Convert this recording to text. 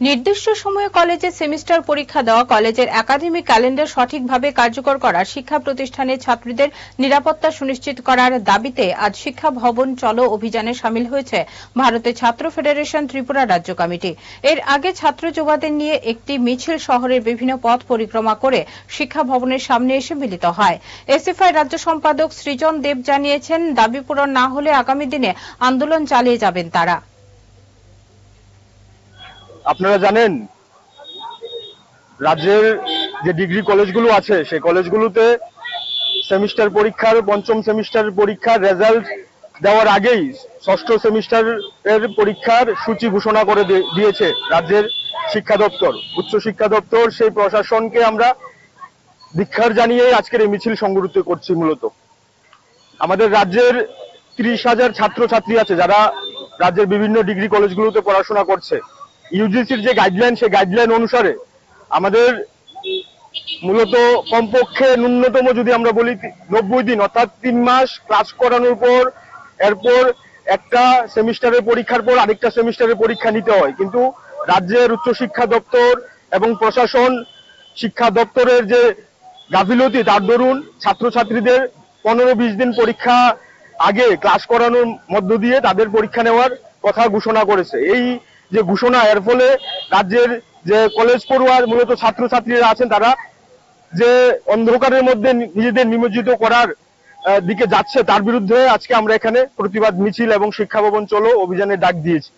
নির্দিষ্ট সময়ে কলেজে সেমিস্টার পরীক্ষা দেওয়া, কলেজের একাডেমিক ক্যালেন্ডার সঠিকভাবে কার্যকর করা, শিক্ষা প্রতিষ্ঠানের ছাত্রীদের নিরাপত্তা সুনিশ্চিত করার দাবিতে আজ শিক্ষা ভবন চলো অভিযানে সামিল হয়েছে ভারতের ছাত্র ফেডারেশন ত্রিপুরা রাজ্য কমিটি। এর আগে ছাত্র যুবাদের নিয়ে একটি মিছিল শহরের বিভিন্ন পথ পরিক্রমা করে শিক্ষা ভবনের সামনে এসে মিলিত হয়। এসএফআই রাজ্য সম্পাদক সৃজন দেব জানিয়েছেন, দাবি পূরণ না হলে আগামী দিনে আন্দোলন চালিয়ে যাবেন তারা। আপনারা জানেন, রাজ্যের যে ডিগ্রি কলেজগুলো আছে, সেই কলেজগুলোতে সেমিস্টার পরীক্ষার, পঞ্চম সেমিস্টার পরীক্ষার রেজাল্ট দেওয়ার আগেই ষষ্ঠ সেমিস্টারের পরীক্ষার সূচি ঘোষণা করে দিয়েছে রাজ্যের শিক্ষা দপ্তর। উচ্চ শিক্ষা দপ্তর, সেই প্রশাসনকে আমরা ধিক্ষার জানিয়ে আজকের এই মিছিল সংগঠিত করছি মূলত। আমাদের রাজ্যের ত্রিশ হাজার ছাত্রছাত্রী আছে, যারা রাজ্যের বিভিন্ন ডিগ্রি কলেজগুলোতে পড়াশোনা করছে। ইউজিসির যে গাইডলাইন সেই গাইডলাইন অনুসারে আমাদের মূলত কমপক্ষে ন্যূনতম যদি আমরা বলি নব্বই দিন, অর্থাৎ তিন মাস ক্লাস করানোর পর, এরপর একটা সেমিস্টারের পরীক্ষার পর আরেকটা সেমিস্টারের পরীক্ষা নিতে হয়। কিন্তু রাজ্যের উচ্চশিক্ষা দপ্তর এবং প্রশাসন, শিক্ষা দপ্তরের যে গাফিলতি, তার দরুন ছাত্রছাত্রীদের পনেরো বিশ দিন পরীক্ষা আগে ক্লাস করানোর মধ্য দিয়ে তাদের পরীক্ষা নেওয়ার কথা ঘোষণা করেছে। এই যে ঘোষণা, এর ফলে রাজ্যের যে কলেজ পড়ুয়ার মূলত ছাত্রছাত্রীরা আছেন, তারা যে অন্ধকারের মধ্যে নিজেদের নিমজ্জিত করার দিকে যাচ্ছে, তার বিরুদ্ধে আজকে আমরা এখানে প্রতিবাদ, মিছিল এবং শিক্ষা ভবন চলো অভিযানের ডাক দিয়েছি।